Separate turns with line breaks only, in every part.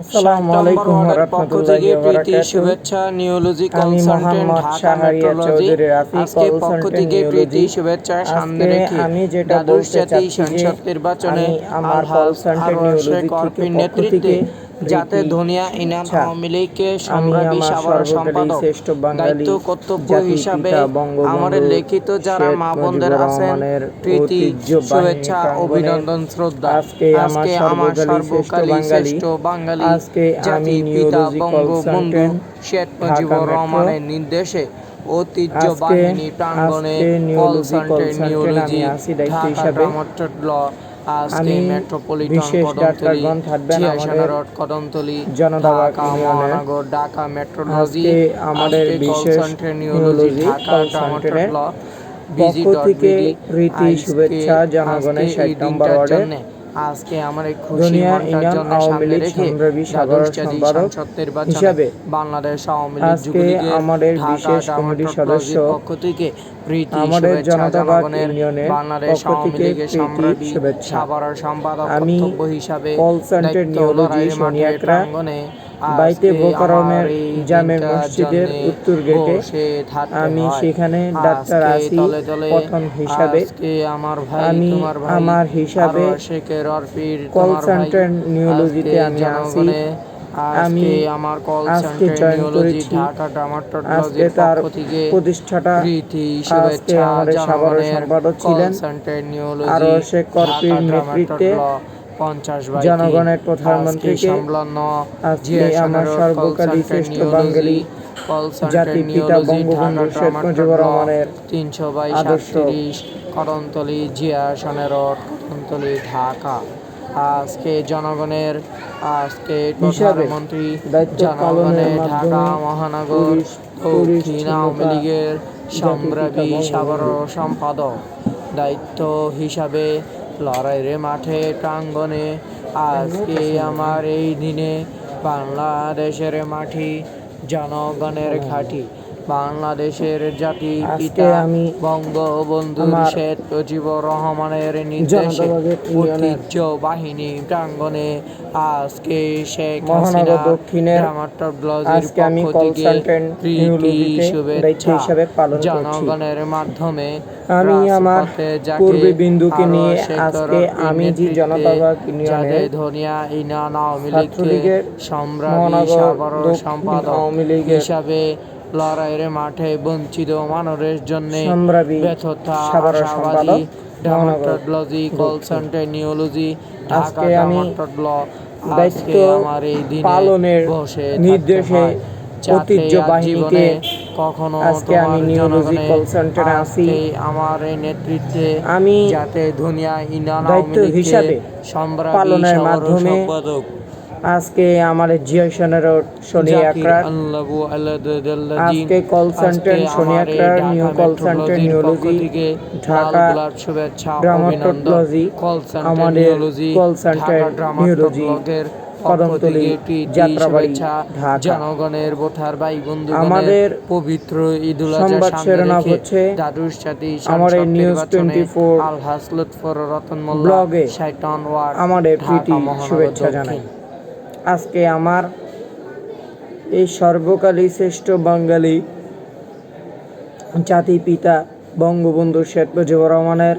আসসালামু আলাইকুম রাহমাতুল্লাহি ওয়া বারাকাতুহু।
শুভেচ্ছা নিওলজি
আমি
কনসালটেন্ট ঢাকা মেট্রোলজি। আজকে পক্ষ থেকে প্রীতি শুভেচ্ছা সামনে রেখে
আমি যেটা বলতে চাচ্ছি
সংসদ নির্বাচনে
আমার পক্ষ
নেতৃত্বে যাতে ধনিয়া ইনাম
ইচ্ছা।
আওয়ামী
আমি
সম্রাবি সাভার সম্পাদক দায়িত্ব কর্তব্য হিসাবে আমাদের লিখিত যারা মা বোনদের আছেন প্রীতি শুভেচ্ছা অভিনন্দন শ্রদ্ধা
আজকে আমার সর্বকালের শ্রেষ্ঠ বাঙালি, আজকে
পিতা বঙ্গবন্ধু শেখ মুজিবুর রহমানের নির্দেশে ঐতিহ্যবাহিনী প্রাঙ্গণে
আজকে
কল সেন্টার
দায়িত্ব
ঢাকা
হিসাবে।
আজকে
আমি
মেট্রোপলিটন
বিশেষ
কদমতলি
আমাদের
রোড কদমতলি ঢাকা মহানগর ঢাকা মেট্রোলজি
আমাদের বিশেষ neurology
ঢাকা ল
পক্ষ থেকে প্রীতি শুভেচ্ছা জনগণের ষাট নম্বর ওয়ার্ডের
আজকে আমার এই খুশি মনটার জন্য সামনে রেখে
সাগর সাধারণ
দ্বাদশ জাতীয়
সম্পাদক হিসাবে
বাংলাদেশ আওয়ামী লীগ যুবলীগের
আমাদের বিশেষ কমিটির সদস্য
পক্ষ থেকে প্রীতি
আমাদের
শুভেচ্ছা
পার্টি
জনগণের
ইউনিয়নের
বাংলাদেশ আওয়ামী লীগের সম্রাবী
শুভেচ্ছা।
সাভারের সম্পাদক
আমি
হিসাবে
কল সেন্টার
দায়িত্ব লড়াইয়ের মাঠে প্রাঙ্গণে
বাইতে বোকারমের জামে মসজিদের উত্তর গেটে আমি সেখানে ডাক্তার
তলে
প্রথম হিসাবে। আমি আমার হিসাবে কল সেন্টার
আজকে
আমি
জনগণে
আমি
আমার কল
আজকে জয়েন করেছি। আজকে তার
পক্ষ থেকে
প্রতিষ্ঠাতা
প্রীতি
আজকে আমাদের সাভারের সম্পাদক ছিলেন। আরও শেখ কর্পির নেতৃত্বে জনগণের প্রধানমন্ত্রীকে
আজকে
আমার সর্বকালী শ্রেষ্ঠ বাঙালি জাতির পিতা বঙ্গবন্ধু শেখ মুজিবুর রহমানের
তিনশো বাইশ। আটত্রিশ করমতলি জিয়া সনেরোড করমতলি ঢাকা আজকে জনগণের আজকে প্রধানমন্ত্রী জনগণের ঢাকা মহানগর দক্ষিণ আওয়ামী লীগের সম্রাবী
বঙ্গবন্ধু।
সাগর সম্পাদক দায়িত্ব হিসাবে লড়াইয়ের মাঠে প্রাঙ্গনে আজকে আমার এই দিনে বাংলাদেশের মাটি জনগণের ঘাঁটি বাংলাদেশের জাতি পিতা
আমি
বঙ্গবন্ধু শেখ মুজিবুর রহমানের নির্দেশে ঐতিহ্য বাহিনী প্রাঙ্গণে আজকে শেখ হাসিনা
দক্ষিণের আমি
পক্ষ থেকে প্রীতি শুভেচ্ছা। জনগণের মাধ্যমে
আমি আমার পূর্বে বিন্দুকে নিয়ে আজকে আমি যে
যাদের ধনিয়া ইনান আওয়ামী
মহানগর
সাগর সম্পাদক হিসাবে লড়াইয়ের মাঠে বঞ্চিত মানুষের জন্য ব্যথতা আশাবাদী dermatology call centre neurology Dhaka
আজকে আমি দায়িত্ব
আমার এই দিনে
পালনের নির্দেশে
হয়।
ঐতিহ্য বাহিনীকে
কখনো
আজকে আমি নিউরোলজি কল সেন্টারে আছি।
আমার এই নেতৃত্বে
আমি
যাতে দুনিয়া ইনান
দায়িত্ব হিসাবে
সম্রাবী
পালনের মাধ্যমে
সম্পাদক
আজকে আমার জিয়াশনের শনি
জাকির
একরাত আজকে call centre
Dhaka
new call centre Dhaka dermatology আমাদের call centre
Dhaka
neurology Kadamtali Jatrabari Dhaka.
জনগণের ভাই বন্ধু
আমাদের
পবিত্র ঈদুল আজহা
সংবাদ শিরোনাম হচ্ছে
দ্বাদশ জাতি
আমার নিউজ
নির্বাচনে
24
আলহাজ লুৎফর রতন মোল্লা
ব্লগে
শাইতান ওয়ার্ড
আমাদের প্রীতি শুভেচ্ছা জানাই। আজকে আমার এই সর্বকালী শ্রেষ্ঠ বাঙালি জাতি পিতা বঙ্গবন্ধু শেখ মুজিবুর রহমানের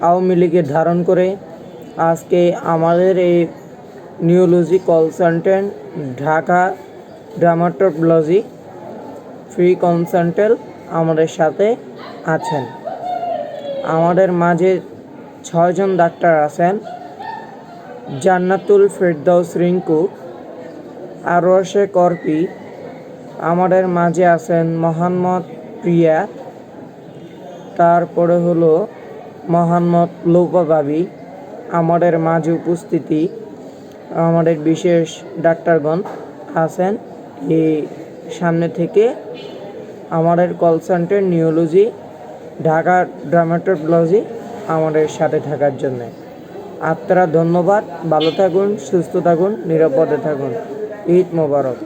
আওয়ামী লীগের ধারণ করে আজকে আমাদের এই neurology consultant Dhaka dermatology free consultant আমাদের সাথে আছেন। আমাদের মাঝে ছয়জন ডাক্তার আছেন। জান্নাতুল ফেরদাউস রিঙ্কু আরশে করপি, আমাদের মাঝে আছেন মোহাম্মদ প্রিয়া, তারপরে হলো মোহাম্মদ লোপা বাবি আমাদের মাঝে উপস্থিতি, আমাদের বিশেষ ডাক্তারগণ আছেন এই সামনে থেকে আমাদের call centre neurology Dhaka dermatology, আমাদের সাথে থাকার জন্য। আপনারা ধন্যবাদ ভালো থাকুন সুস্থ থাকুন নিরাপদে থাকুন। ঈদ মোবারক।